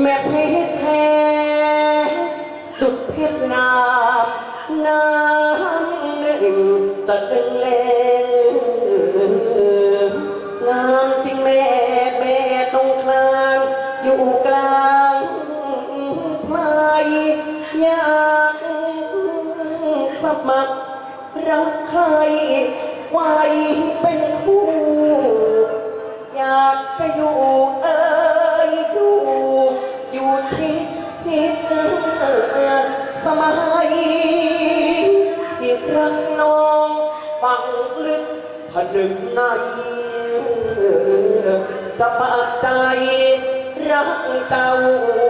แม่เพชรแท้สุดเพชรงามน้ำหนึ่งตะลึงเลงงามจริงแม่แม่ตรงกลางอยู่กลางไพลายอยากสมัครรักใครไว้ สมัยอีกครั้งน้องฟังลึกผนึกในจะปากใจรักเจ้าเขา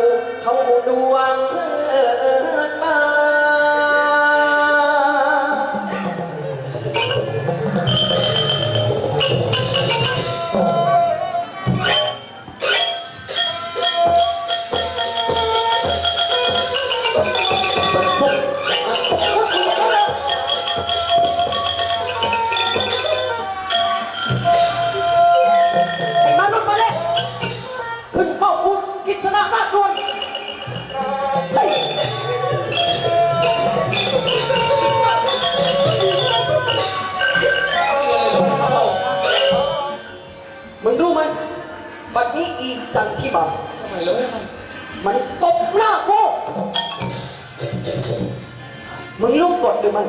จันที่มาทำไมแล้วไม่ทมันตบหน้ากูมึงรู้กฎหรือไม่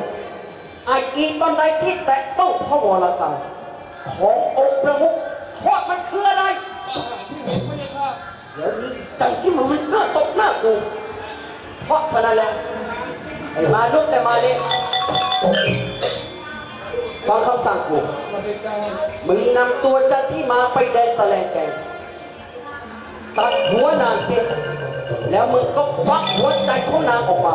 ไออีตอนใดที่แตะต้องพระวรากายขององค์ประมุขโทษมันคืออะไรำอาหารที่เหม็นไม่ใช่ข้าแล้วนี่จังที่มันมันก็ตกหน้ากู เพราะฉะนั้นแล้วไอ้มาลุกแต่มาเนี่ยฟังคำสั่งกูเราได้เจ้ามึงนำตัวจันที่มาไปแดนตะแลงแกง ตัดหัวนางเสียแล้วมึงก็ควักหัวใจของนางออกมา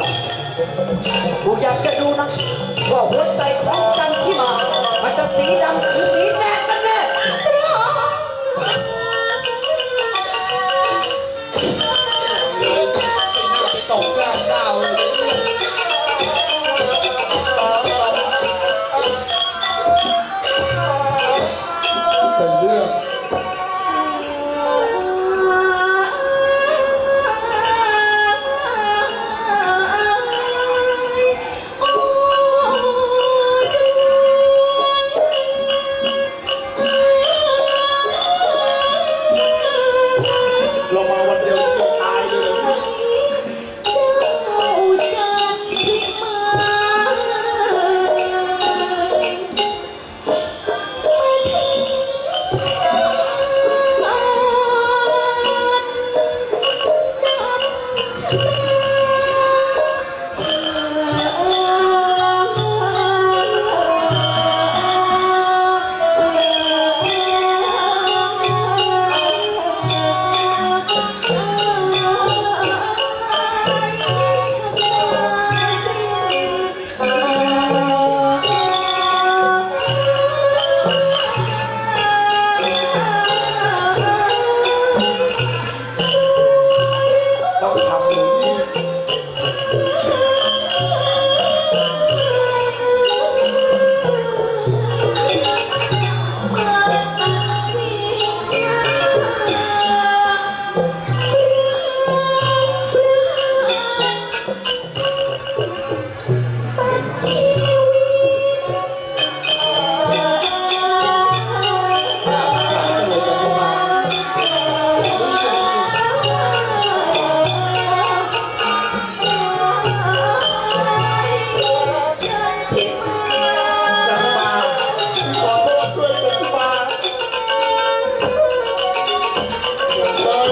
คน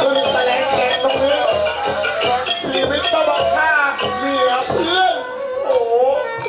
คนแปลงแก